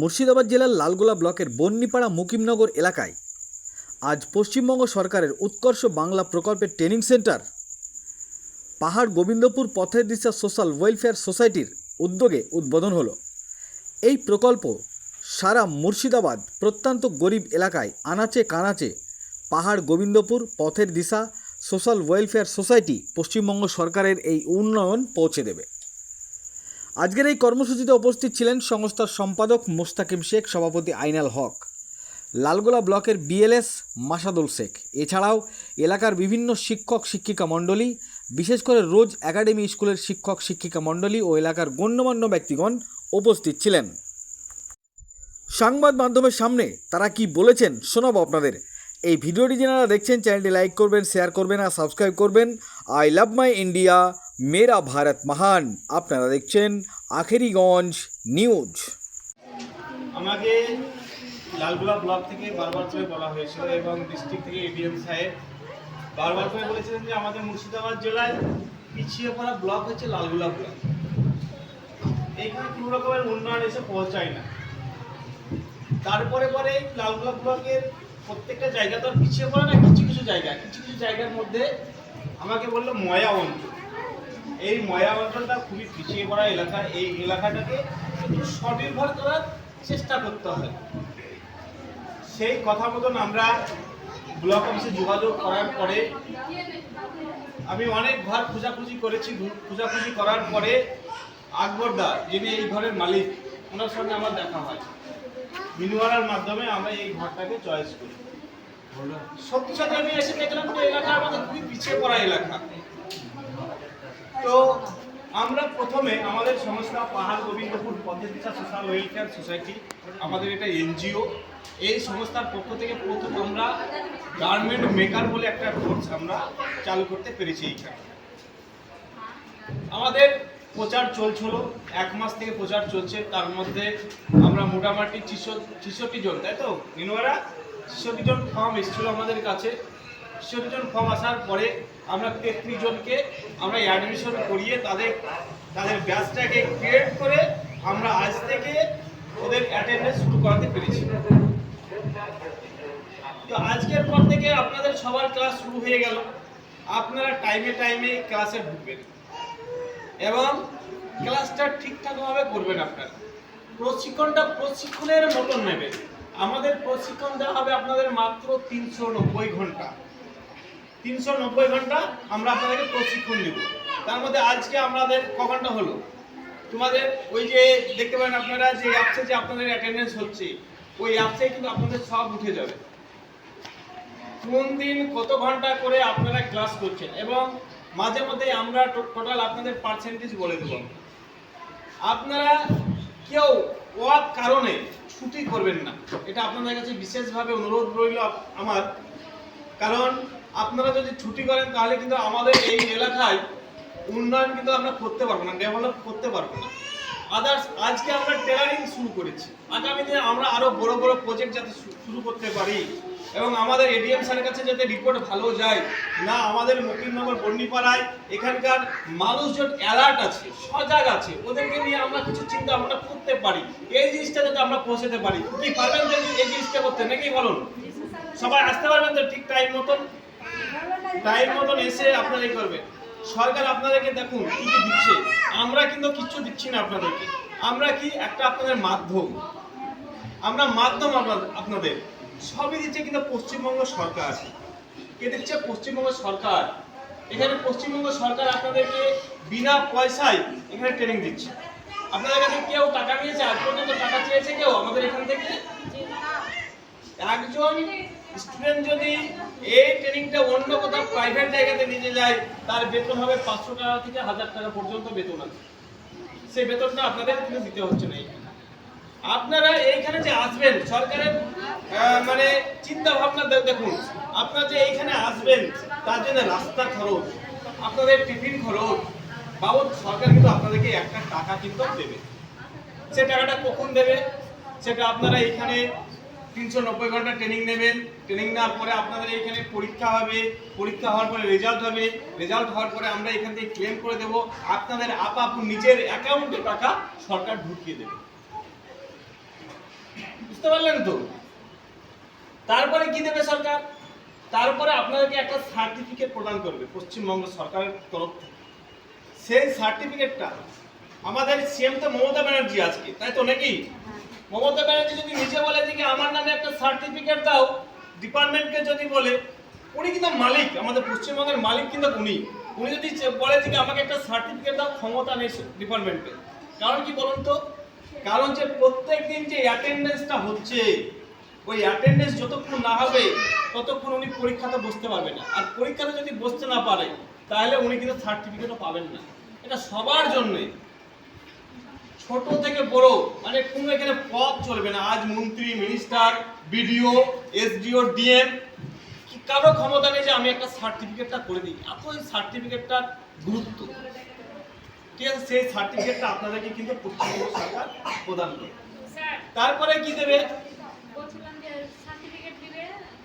মুর্শিদাবাদ জেলার লালগোলা ব্লকের বন্নিপাড়া মুকিমনগর এলাকায়। আজ পশ্চিমবঙ্গ সরকারের উৎকর্ষ বাংলা প্রকল্পের ট্রেনিং সেন্টার, পাহাড় গোবিন্দপুর পথের দিশা সোশ্যাল ওয়েলফেয়ার সোসাইটির উদ্যোগে উদ্বোধন হলো। এই প্রকল্প সারা মুর্শিদাবাদ প্রত্যন্ত গরিব এলাকায় আনাচে কানাচে পাহাড় গোবিন্দপুর পথের Disha social welfare society Paschimbanga সরকারের এই উন্নয়ন পৌঁছে দেবে। আজকের এই কর্মসূচিতে উপস্থিত ছিলেন সংস্থার সম্পাদক মোস্তাকিম শেখ, সভাপতি আইনাল হক, লালগোলা ব্লকের বিএলএস মাসাদুল শেখ। এছাড়াও এলাকার বিভিন্ন শিক্ষক শিক্ষিকা মণ্ডলী, বিশেষ করে রোজ একাডেমি স্কুলের শিক্ষক শিক্ষিকা মণ্ডলী ও এলাকার গণ্যমান্য ব্যক্তিগণ উপস্থিত ছিলেন। সংবাদ মাধ্যমের সামনে তারা কি বলেছেন শোনাবো আপনাদের। এই ভিডিওটি যারা দেখছেন, চ্যানেলটি লাইক করবেন, শেয়ার করবেন আর সাবস্ক্রাইব করবেন। I love my India. মেরা ভারত মহান, আপনারা দেখছেন আখেরিগঞ্জ নিউজ। আমাকে লালগুলা ব্লক থেকে বারবার করে বলা হয়েছিল এবং ডিস্ট্রিক্ট থেকে এডিএম সাহেব বারবার করে বলেছিলেন যে আমাদের মুর্শিদাবাদ জেলায় পিছিয়ে পড়া ব্লক হচ্ছে লালগোলা ব্লক। এইখানে কোনো রকমের উন্নয়ন এসে পৌঁছায় না। তারপরে পরে লালগোলা ব্লকের প্রত্যেকটা জায়গা তো আর পিছিয়ে পড়ে না, কিছু কিছু জায়গা, কিছু কিছু জায়গার মধ্যে আমাকে বলল ময়া অঞ্চল। এই ময়া অঞ্চলটা খুবই পিছিয়ে পড়া এলাকা এই এলাকাটাকে একটু স্বনির্ভর করার চেষ্টা করতে হয় সেই কথা মতন আমরা ব্লক অফিসে যোগাযোগ করার পরে আমি অনেক ঘর খোঁজাখুঁজি করেছি। খোঁজাখুঁজি করার পরে আকবরদা যিনি এই ঘরের মালিক ওনার সঙ্গে আমার দেখা হয়। মিনুয়ারার মাধ্যমে আমরা এই ঘরটাকে চয়েস করি। সত্যি সাথে আমি এসে দেখলাম যে এলাকা আমাদের খুবই পিছিয়ে পড়া এলাকা। তো আমরা প্রথমে আমাদের সংস্থা পাহাড় গোবিন্দপুর পথের দিশা সোশ্যাল ওয়েলফেয়ার সোসাইটি, আমাদের এটা এনজিও। এই সংস্থার পক্ষ থেকে প্রথম আমরা গার্মেন্ট মেকার বলে একটা কোর্স আমরা চালু করতে পেরেছি এইখানে। আমাদের প্রচার চলছিল, এক মাস থেকে প্রচার চলছে, তার মধ্যে আমরা মোটামুটি ছিষট্টি জন, তাই তো? নিনোয়ারা ছিষট্টি জন ফর্ম এসেছিল আমাদের কাছে। ছিষট্টি জন ফর্ম আসার পরে আমরা তেত্রিশ জনকে আমরা অ্যাডমিশন করিয়ে তাদের তাদের ব্যাচটাকে ক্রিয়েট করে আমরা আজ থেকে ওদের অ্যাটেন্ডেন্স শুরু করাতে পেরেছি। তো আজকের পর থেকে আপনাদের সবার ক্লাস শুরু হয়ে গেল। আপনারা টাইমে টাইমে ক্লাসে ঢুকবেন। এবং ক্লাসটা ঠিকঠাকভাবে করবেন আপনারা। প্রশিক্ষণটা প্রশিক্ষণের মতন নেবেন। আমাদের প্রশিক্ষণ দেওয়া হবে আপনাদের মাত্র তিনশো নব্বই ঘণ্টা। তিনশো নব্বই ঘণ্টা আমরা আপনাদেরকে প্রশিক্ষণ দেব তার মধ্যে আজকে আমাদের ক ঘণ্টা হলো? তোমাদের ওই যে দেখতে পারেন আপনারা যে অ্যাপসে যে আপনাদের অ্যাটেন্ডেন্স হচ্ছে, ওই অ্যাপসে কিন্তু আপনাদের সব উঠে যাবে। কোন দিন কত ঘণ্টা করে আপনারা ক্লাস করছেন? এবং মাঝে মধ্যে আমরা টোটাল আপনাদের পার্সেন্টেজ বলে দেবো। আপনারা কেউ ওয়ার কারণে ছুটি করবেন না। এটা আপনাদের কাছে বিশেষভাবে অনুরোধ রইল আমার। কারণ আপনারা যদি ছুটি করেন, তাহলে কিন্তু আমাদের এই এলাকায় উন্নয়ন কিন্তু আমরা করতে পারব না ডেভেলপ করতে পারব না। আদার্স আজকে আমরা টেলারিং শুরু করেছি। আগামী দিনে আমরা আরও বড় বড় প্রজেক্ট যাতে শুরু করতে পারি এবং আমাদের এডিএম স্যারের কাছে যাতে রিপোর্ট ভালো যায়, না আমাদের মকিমনগর বন্নিপাড়ায় এখানকার মানুষজন অ্যালার্ট আছে, সজাগ আছে, ওদেরকে নিয়ে আমরা কিছু চিন্তা ভাবনা করতে পারি। এই জিনিসটা যাতে আমরা পৌঁছাতে পারি। কি পারবেন এই জিনিসটা করতে, নাকি বলুন? সবাই আসতে পারবেন তো ঠিক টাইম মতন? টাইম মতন এসে আপনারা এই করবেন। সরকার আপনাদেরকে দেখুন কি কি দিচ্ছে। আমরা কিন্তু কিচ্ছু দিচ্ছি না আপনাদেরকে। আমরা কি একটা আপনাদের মাধ্যম। আমরা মাধ্যম আপনাদের সবই দিচ্ছে কিন্তু পশ্চিমবঙ্গ সরকার। কে দিচ্ছে? পশ্চিমবঙ্গ সরকার। এখানে পশ্চিমবঙ্গ সরকার আপনাদেরকে বিনা পয়সায় এখানে ট্রেনিং দিচ্ছে। আপনাদের কাছে কেউ টাকা নিয়েছে? আজ পর্যন্ত টাকা চেয়েছে কেউ? আমাদের এখান থেকে? একজন স্টুডেন্ট যদি এই ট্রেনিংটা অন্য কোথাও প্রাইভেট জায়গাতে নিতে যায়, তার বেতন হবে পাঁচশো টাকা থেকে হাজার টাকা পর্যন্ত বেতন আছে। সেই বেতনটা আপনাদের কিন্তু দিতে হচ্ছে না এইখানে। আপনারা এইখানে যে আসবেন, সরকারের মানে চিন্তা ভাবনা দেখুন, আপনারা যে এইখানে আসবেন, তার জন্য রাস্তা খরচ, আপনাদের টিফিন খরচ, বাবদ সরকার কিন্তু আপনাদেরকে একটা টাকা কিন্তু দেবে। সে টাকাটা কখন দেবে? সেটা আপনারা এখানে তিনশো নব্বই ঘণ্টা ট্রেনিং নেবেন। ট্রেনিং নেওয়ার পরে আপনাদের এখানে পরীক্ষা হবে। পরীক্ষা হওয়ার পরে রেজাল্ট হবে। রেজাল্ট হওয়ার পরে আমরা এখান থেকে ক্লেম করে দেবো। আপনাদের আপা আপু নিজের অ্যাকাউন্টে টাকা সরকার ঢুকিয়ে দেবে। বুঝতে পারলেন তো? তারপরে কি দেবে সরকার? তারপরে আপনাদেরকে একটা সার্টিফিকেট প্রদান করবে পশ্চিমবঙ্গ সরকারের তরফ থেকে। সেই সার্টিফিকেটটা আমাদের সিএম তো মমতা ব্যানার্জি আজকে, তাই তো নাকি? মমতা ব্যানার্জি যদি নিজে বলে যে আমার নামে একটা সার্টিফিকেট দাও ডিপার্টমেন্টকে যদি বলে, উনি কিন্তু মালিক, আমাদের পশ্চিমবঙ্গের মালিক কিন্তু উনি। উনি যদি বলে যে আমাকে একটা সার্টিফিকেট দাও, ক্ষমতা নেই ডিপার্টমেন্টে কারণ কি বলুন তো? কারণ যে প্রত্যেক দিন যে অ্যাটেন্ডেন্সটা হচ্ছে, ওই অ্যাটেন্ডেন্স যতক্ষণ না হবে, ততক্ষণ উনি পরীক্ষাতে বসতে পারবে না। আর পরীক্ষাতে যদি বসতে না পারে, তাহলে উনি কিন্তু সার্টিফিকেটও পাবেন না। এটা সবার জন্যই ছোট থেকে বড় মানে কোনো এখানে পথ চলবে না। আজ মন্ত্রী মিনিস্টার বিডিও এসডিও ডিএম কারও ক্ষমতা নেই যে আমি একটা সার্টিফিকেটটা করে দিই। এত ওই সার্টিফিকেটটার গুরুত্ব। ঠিক আছে সেই সার্টিফিকেটটা আপনাদেরকে কিন্তু পশ্চিমবঙ্গ সরকার প্রদান করে। তারপরে কি দিবে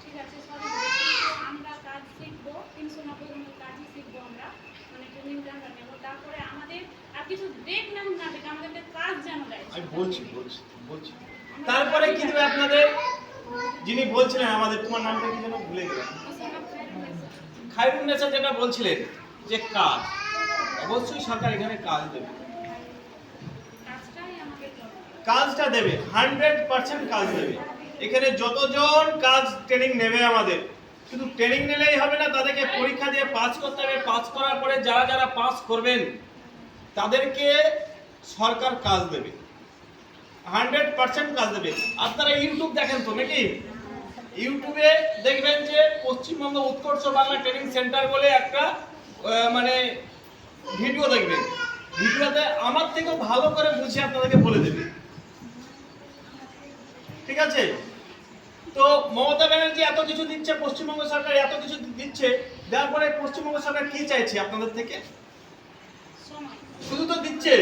ঠিক আছে সবই দিবে, কিন্তু আমরা কাজ শিখব তিনশো নব্বই দিনের কাজই শিখব আমরা মানে ট্রেনিংটা আমরা নেব তারপরে আমাদের আর কিছু দেখ না দেখ আমাদেরকে কাজ আমি বলছি বলছি বলছি। তারপরে কি দেবে আপনাদের? যিনি বলছিলেন আমাদের তোমার নামটা কি যেন ভুলে গেলাম। খায়রুন্নেসা যেটা বলছিলেন যে কাজ অবশ্যই সরকার এখানে কাজ দেবে। কাজটা দেবে হান্ড্রেড পার্সেন্ট কাজ দেবে। এখানে যতজন কাজ ট্রেনিং নেবে আমাদের শুধু ট্রেনিং নিলেই হবে না তাদেরকে পরীক্ষা দিয়ে পাস করতে হবে। পাস করার পরে যারা যারা পাস করবেন তাদেরকে সরকার কাজ দেবে। হান্ড্রেড পার্সেন্ট কাজ দেবে। আপনারা ইউটিউব দেখেন তো নাকি? ইউটিউবে দেখবেন যে পশ্চিমবঙ্গ উৎকর্ষ বাংলা ট্রেনিং সেন্টার বলে একটা মানে ভিডিও দেখবেন। ভিডিওতে আমার থেকেও ভালো করে বুঝিয়ে আপনাদেরকে বলে দেবে। ঠিক আছে? তো মমতা ব্যানার্জি এত কিছু দিচ্ছে, পশ্চিমবঙ্গ সরকার এত কিছু দিচ্ছে, দেওয়ার পরে পশ্চিমবঙ্গ সরকার কি চাইছে আপনাদের থেকে? শুধু তো দিচ্ছে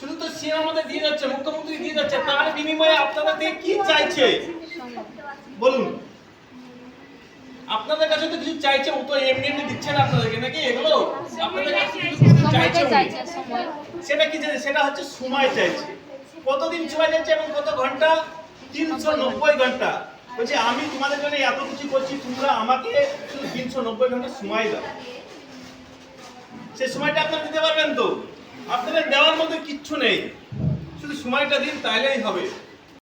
শুধু তো সিএম আমাদের দিয়ে যাচ্ছে মুখ্যমন্ত্রী দিয়ে যাচ্ছে তার বিনিময়ে আপনাদের থেকে কি চাইছে? বলুন। আপনাদের কাছে তো কিছু চাইছে ও তো এমনি এমনি দিচ্ছে না আপনাদেরকে নাকি এগুলো আপনাদের কাছে কিছু চাইছে সেটা কি? সেটা হচ্ছে সময় চাইছে। কতদিন সময় চাইছে এবং কত ঘণ্টা? তিনশো নব্বই ঘণ্টা। বলছে আমি তোমাদের জন্য এত কিছু করছি তোমরা আমাকে শুধু তিনশো নব্বই ঘণ্টা সময় দাও। সে সময়টা আপনারা দিতে পারবেন তো? আপনাদের দেওয়ার মধ্যে কিচ্ছু নেই। শুধু সময়টা দিন তাইলেই হবে।